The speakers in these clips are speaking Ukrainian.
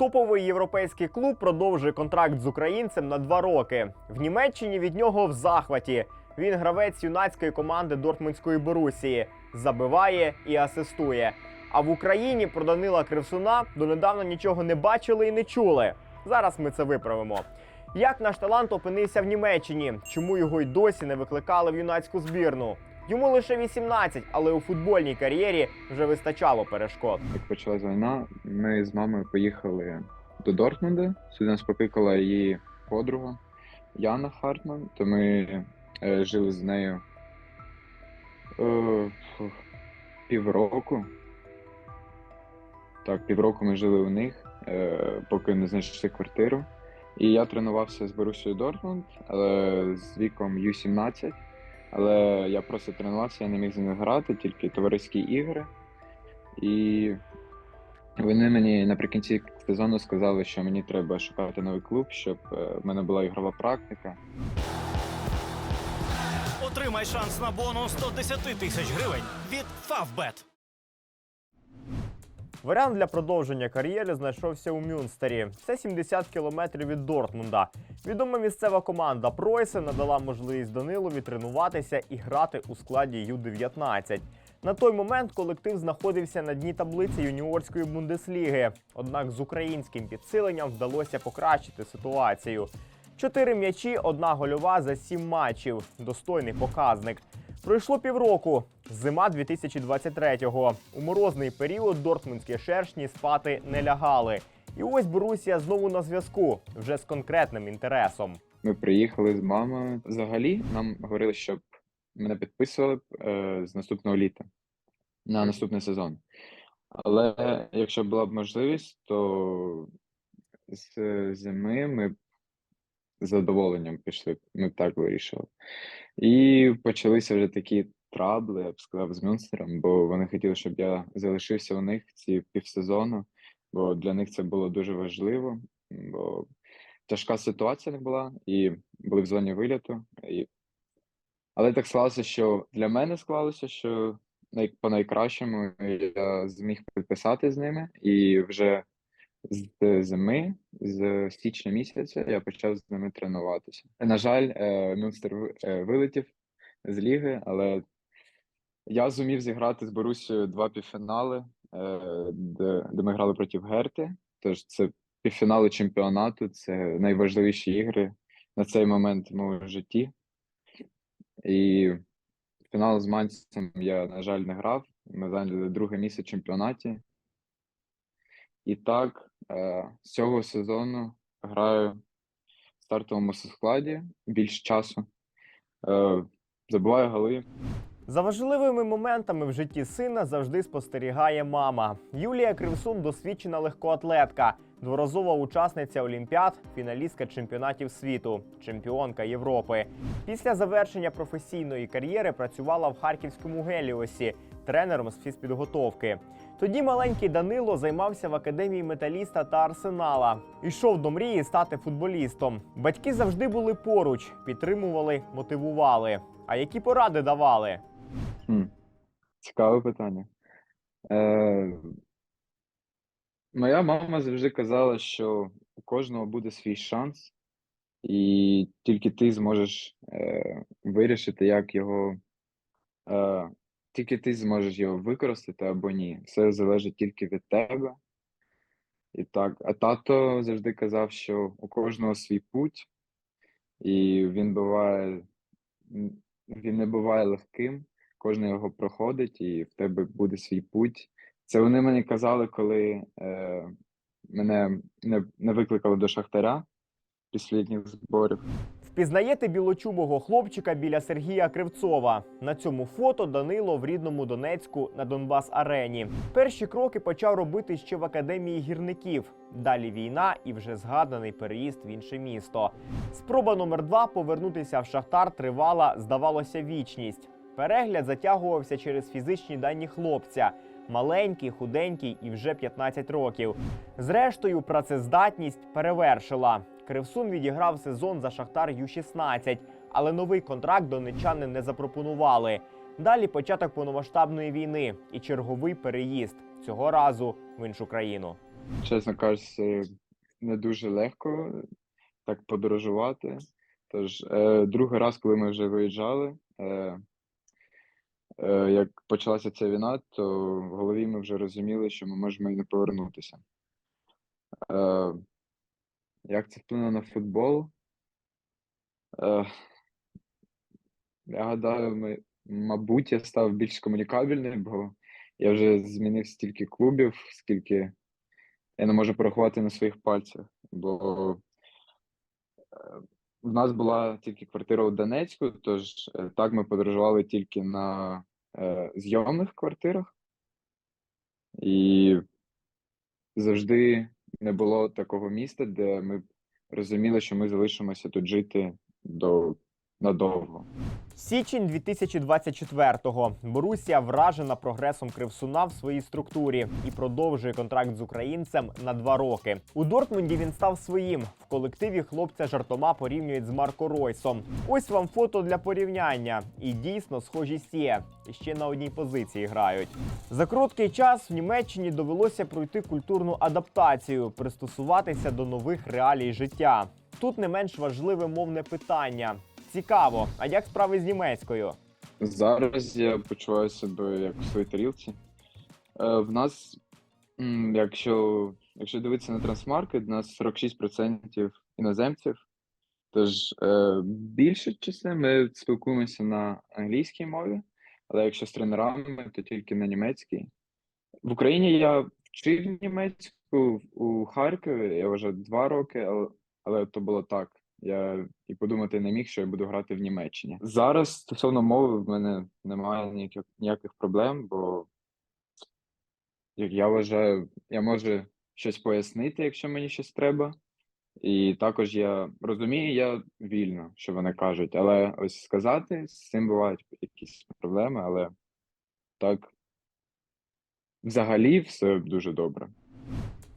Топовий європейський клуб продовжує контракт з українцем на два роки. В Німеччині від нього в захваті. Він гравець юнацької команди Дортмундської Борусії, забиває і асистує. А в Україні про Данила Кривсуна донедавна нічого не бачили і не чули. Зараз ми це виправимо. Як наш талант опинився в Німеччині? Чому його й досі не викликали в юнацьку збірну? Йому лише 18, але у футбольній кар'єрі вже вистачало перешкод. Як почалась війна, ми з мамою поїхали до Дортмунда. Сюди нас покликала її подруга Яна Хартман. То ми е, жили з нею е, півроку. Так, півроку ми жили у них, е, поки не знайшли квартиру. І я тренувався з Борусією Дортмунд, але з віком Ю-17. Але я просто тренувався, я не міг з ними грати, тільки товариські ігри. І вони мені наприкінці сезону сказали, що мені треба шукати новий клуб, щоб е, в мене була ігрова практика. Отримай шанс на бонус 110 тисяч гривень від Favbet. Варіант для продовження кар'єри знайшовся у Мюнстері. Це 70 кілометрів від Дортмунда. Відома місцева команда Пройсе надала можливість Данилові тренуватися і грати у складі Ю-19. На той момент колектив знаходився на дні таблиці юніорської бундесліги. Однак з українським підсиленням вдалося покращити ситуацію. Чотири м'ячі, одна гольова за сім матчів. Достойний показник. Пройшло півроку. Зима 2023-го. У морозний період дортмундські шершні спати не лягали. І ось Борусія знову на зв'язку, вже з конкретним інтересом. Ми приїхали з мамою. Взагалі нам говорили, щоб мене підписували е, з наступного літа на наступний сезон. Але якщо була б можливість, то з зими ми з задоволенням пішли. Ми так вирішили. І почалися вже такі трабли, я б сказав, з Мюнстером, бо вони хотіли, щоб я залишився у них ці півсезону, бо для них це було дуже важливо, бо тяжка ситуація не була, і були в зоні виліту. І... Але так склалося, що для мене склалося, що по найкращому я зміг підписати з ними, і вже з зими, з січня місяця, я почав з ними тренуватися. На жаль, е, Мюнстер е, вилетів з ліги, але я зумів зіграти з Борусією два півфінали, е, де, де ми грали проти Герти. Тож це півфінали чемпіонату, це найважливіші ігри на цей момент в моєму житті. І фінал з Манцем я, на жаль, не грав. Ми зайняли друге місце в чемпіонаті. І так, е, з цього сезону граю в стартовому складі більш часу. Е, забиваю голи. За важливими моментами в житті сина завжди спостерігає мама. Юлія Кривсун досвідчена легкоатлетка, дворазова учасниця Олімпіад, фіналістка чемпіонатів світу, чемпіонка Європи. Після завершення професійної кар'єри працювала в харківському геліосі тренером з фізпідготовки. Тоді маленький Данило займався в академії металіста та арсенала. Ішов до мрії стати футболістом. Батьки завжди були поруч, підтримували, мотивували. А які поради давали? Хм. Цікаве питання. Е, моя мама завжди казала, що у кожного буде свій шанс, і тільки ти зможеш е, вирішити, як його. Е, тільки ти зможеш його використати або ні. Все залежить тільки від тебе. І так, а тато завжди казав, що у кожного свій путь, і він буває, він не буває легким, кожен його проходить, і в тебе буде свій путь. Це вони мені казали, коли е, мене не, не викликали до Шахтаря після зборів. Впізнаєте білочубого хлопчика біля Сергія Кривцова. На цьому фото Данило в рідному Донецьку на Донбас Арені. Перші кроки почав робити ще в академії гірників. Далі війна і вже згаданий переїзд в інше місто. Спроба номер два повернутися в Шахтар тривала, здавалося, вічність. Перегляд затягувався через фізичні дані хлопця. Маленький, худенький і вже 15 років. Зрештою, працездатність перевершила. Кривсун відіграв сезон за Шахтар Ю-16, але новий контракт донеччани не запропонували. Далі початок повномасштабної війни і черговий переїзд цього разу в іншу країну. Чесно кажучи, не дуже легко так подорожувати. Тож, е, другий раз, коли ми вже виїжджали, е, як почалася ця війна, то в голові ми вже розуміли, що ми можемо і не повернутися. Е, як це вплинуло на футбол? Е, я гадаю, ми, мабуть, я став більш комунікабельним, бо я вже змінив стільки клубів, скільки я не можу порахувати на своїх пальцях. Бо е, в нас була тільки квартира у Донецьку, тож е, так ми подорожували тільки на е, зйомних квартирах. І завжди не було такого міста, де ми розуміли, що ми залишимося тут жити до надовго. Січень 2024-го. Борусія вражена прогресом Кривсуна в своїй структурі і продовжує контракт з українцем на два роки. У Дортмунді він став своїм. В колективі хлопця жартома порівнюють з Марко Ройсом. Ось вам фото для порівняння. І дійсно схожість є. Ще на одній позиції грають. За короткий час в Німеччині довелося пройти культурну адаптацію, пристосуватися до нових реалій життя. Тут не менш важливе мовне питання. Цікаво, а як справи з німецькою? Зараз я почуваю себе як в своїй тарілці. Е, в нас, якщо, якщо дивитися на трансмаркет, у нас 46% іноземців. Тож е, більше часи ми спілкуємося на англійській мові, але якщо з тренерами, то тільки на німецькій. В Україні я вчив німецьку у Харкові, я вже два роки, але, але то було так. Я і подумати не міг, що я буду грати в Німеччині. Зараз стосовно мови в мене немає ніяких, ніяких проблем, бо як я вважаю, я можу щось пояснити, якщо мені щось треба. І також я розумію, я вільно, що вони кажуть, але ось сказати з цим бувають якісь проблеми, але так взагалі все дуже добре.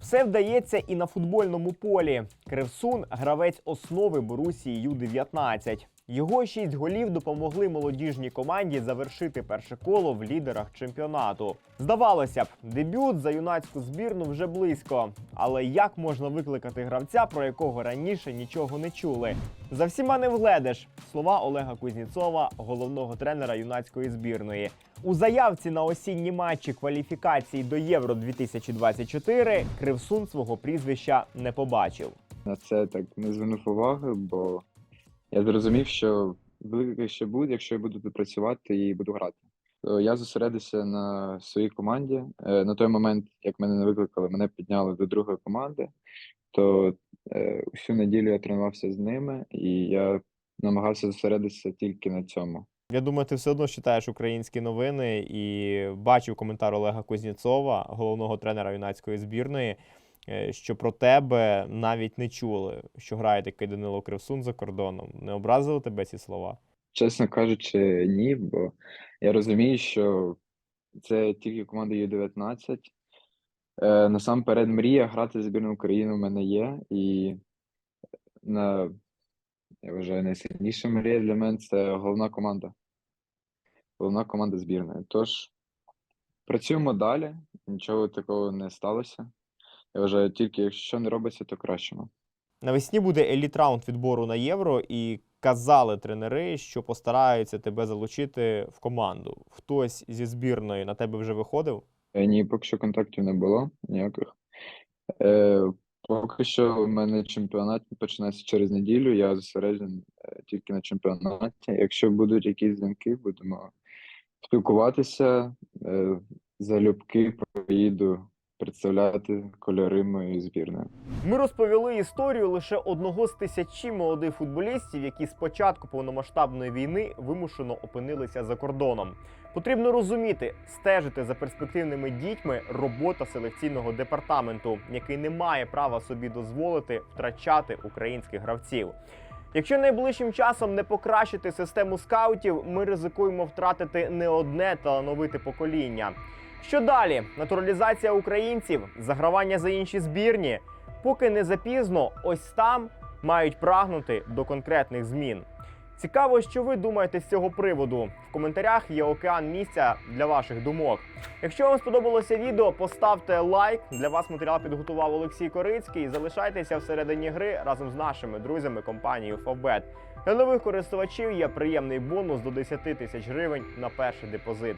Все вдається і на футбольному полі. Кривсун гравець основи Борусії Ю-19. Його шість голів допомогли молодіжній команді завершити перше коло в лідерах чемпіонату. Здавалося б, дебют за юнацьку збірну вже близько. Але як можна викликати гравця, про якого раніше нічого не чули? За всіма не вгледиш. Слова Олега Кузніцова, головного тренера юнацької збірної. У заявці на осінні матчі кваліфікації до Євро 2024 Кривсун свого прізвища не побачив. На це так не звернув уваги, бо я зрозумів, що велике ще буде, якщо я буду тут працювати і буду грати. То Я зосередився на своїй команді. Е, На той момент, як мене не викликали, мене підняли до другої команди, то е, усю неділю я тренувався з ними, і я намагався зосередитися тільки на цьому. Я думаю, ти все одно читаєш українські новини і бачив коментар Олега Кузніцова, головного тренера юнацької збірної, е, що про тебе навіть не чули, що грає такий Данило Кривсун за кордоном. Не образили тебе ці слова? Чесно кажучи, ні, бо я розумію, що це тільки команда Ю-19. Е, насамперед, мрія грати за збірну України в мене є, і на, я вважаю, найсильніша мрія для мене це головна команда. Головна команда збірної. Тож працюємо далі, нічого такого не сталося. Я вважаю, тільки якщо не робиться, то кращому. Навесні буде еліт раунд відбору на євро, і казали тренери, що постараються тебе залучити в команду. Хтось зі збірної на тебе вже виходив. Е, Ні, поки що контактів не було ніяких. Е, поки що в мене чемпіонат починається через неділю. Я зосереджений е, тільки на чемпіонаті. Якщо будуть якісь дзвінки, будемо спілкуватися. Е, залюбки поїду представляти кольори моєї збірної. Ми розповіли історію лише одного з тисячі молодих футболістів, які з початку повномасштабної війни вимушено опинилися за кордоном. Потрібно розуміти, стежити за перспективними дітьми робота селекційного департаменту, який не має права собі дозволити втрачати українських гравців. Якщо найближчим часом не покращити систему скаутів, ми ризикуємо втратити не одне талановите покоління. Що далі? Натуралізація українців, загравання за інші збірні. Поки не запізно, ось там мають прагнути до конкретних змін. Цікаво, що ви думаєте з цього приводу. В коментарях є океан місця для ваших думок. Якщо вам сподобалося відео, поставте лайк. Для вас матеріал підготував Олексій Корицький. Залишайтеся всередині гри разом з нашими друзями компанією Favbet. Для нових користувачів є приємний бонус до 10 тисяч гривень на перший депозит.